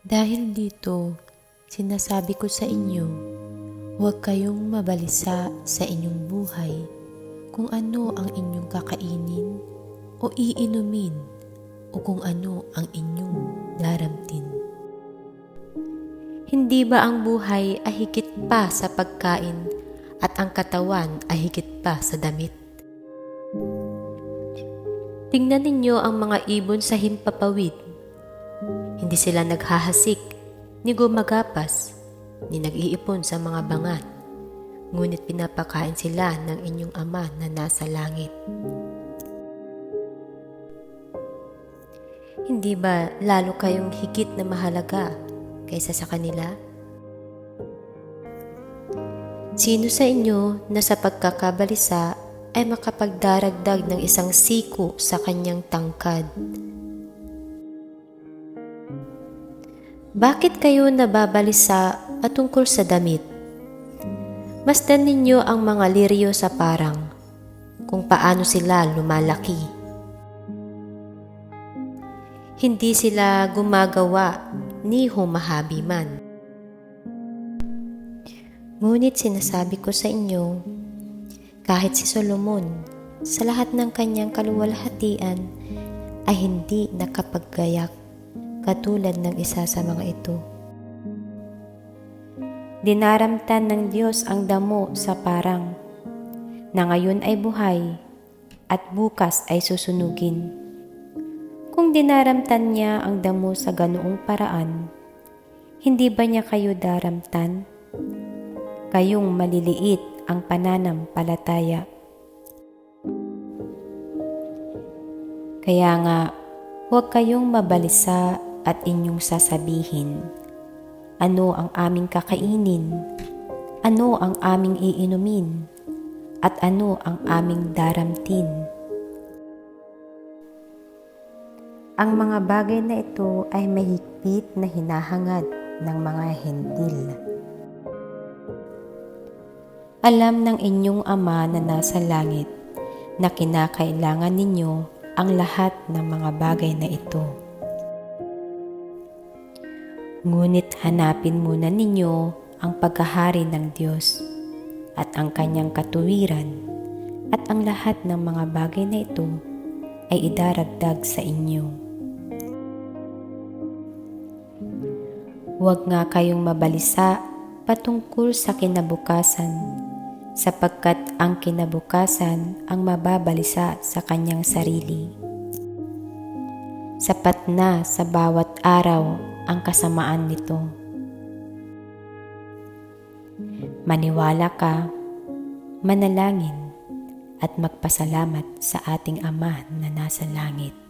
Dahil dito, sinasabi ko sa inyo, huwag kayong mabalisa sa inyong buhay kung ano ang inyong kakainin o iinumin o kung ano ang inyong daramtin. Hindi ba ang buhay ay higit pa sa pagkain at ang katawan ay higit pa sa damit? Tingnan ninyo ang mga ibon sa himpapawid. Hindi sila naghahasik, ni gumagapas, ni nag-iipon sa mga bangat. Ngunit pinapakain sila ng inyong ama na nasa langit. Hindi ba lalo kayong higit na mahalaga kaysa sa kanila? Sino sa inyo na sa pagkakabalisa ay makapagdaragdag ng isang siko sa kanyang tangkad? Bakit kayo nababalisa at tungkol sa damit? Masdan ninyo ang mga liryo sa parang kung paano sila lumalaki. Hindi sila gumagawa ni humahabi man. Ngunit sinasabi ko sa inyo, kahit si Solomon sa lahat ng kanyang kaluwalhatian ay hindi nakapaggayak katulad ng isa sa mga ito. Dinaramtan ng Diyos ang damo sa parang na ngayon ay buhay at bukas ay susunugin. Kung dinaramtan niya ang damo sa ganoong paraan, hindi ba niya kayo daramtan? Kayong maliliit ang pananampalataya. Kaya nga, huwag kayong mabalisa at inyong sasabihin, ano ang aming kakainin, ano ang aming iinumin, at ano ang aming daramtin. Ang mga bagay na ito ay mahigpit na hinahangad ng mga hentil. Alam ng inyong ama na nasa langit na kinakailangan ninyo ang lahat ng mga bagay na ito. Ngunit hanapin muna ninyo ang pagkahari ng Diyos at ang kanyang katuwiran at ang lahat ng mga bagay na ito ay idaragdag sa inyo. Huwag nga kayong mabalisa patungkol sa kinabukasan sapagkat ang kinabukasan ang mababalisa sa kanyang sarili. Sapat na sa bawat araw ang kasamaan nito. Maniwala ka, manalangin, at magpasalamat sa ating Ama na nasa langit.